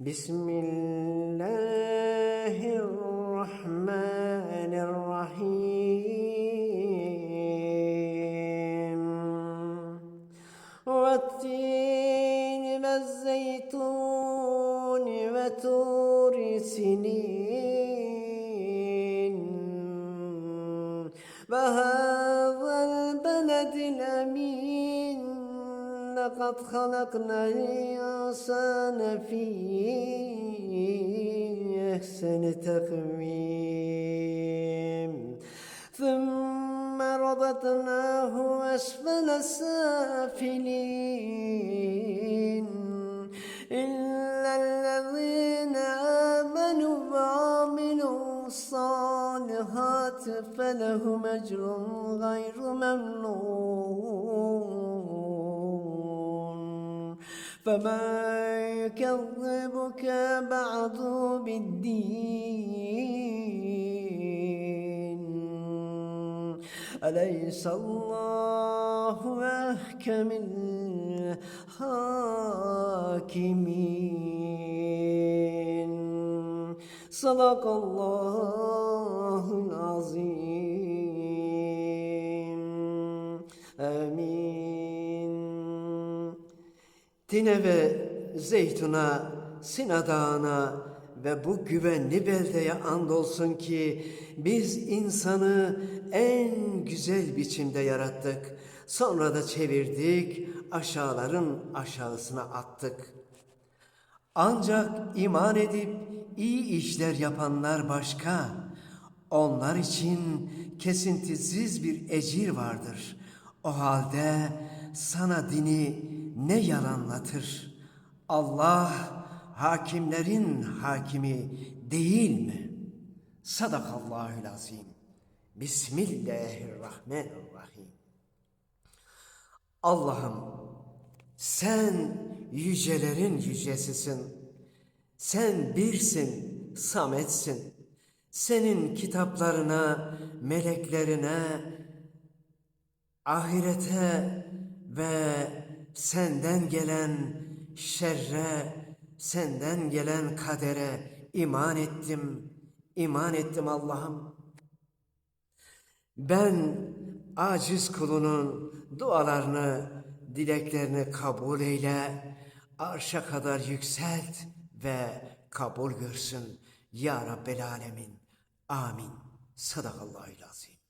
بسم الله الرحمن الرحيم. والتين والزيتون وتور سنين. وهذا البلد الأمين. لقد خلقنا الإنسان في أحسن تقويم. ثم رددناه أسفل السافلين. إلا الذين آمنوا وعملوا الصالحات فلهم أجر غير ممنون. فما يكذبك بعد بالدين أليس الله أحكم الحاكمين صدق الله العظيم. آمين. Tine ve Zeytun'a, Sina Dağı'na ve bu güvenli beldeye andolsun ki biz insanı en güzel biçimde yarattık. Sonra da çevirdik, aşağıların aşağısına attık. Ancak iman edip iyi işler yapanlar başka. Onlar için kesintisiz bir ecir vardır. O halde sana dini ne yalanlatır? Allah hakimlerin hakimi değil mi? Sadakallahül azim. Bismillahirrahmanirrahim. Allah'ım sen yücelerin yücesisin. Sen birsin, sametsin. Senin kitaplarına, meleklerine, ahirete ve senden gelen şerre, senden gelen kadere iman ettim. iman ettim Allah'ım. Ben aciz kulunun dualarını, dileklerini kabul eyle. Arşa kadar yükselt ve kabul görsün. Ya Rabbel Alemin. Amin. Sadakallahü azim.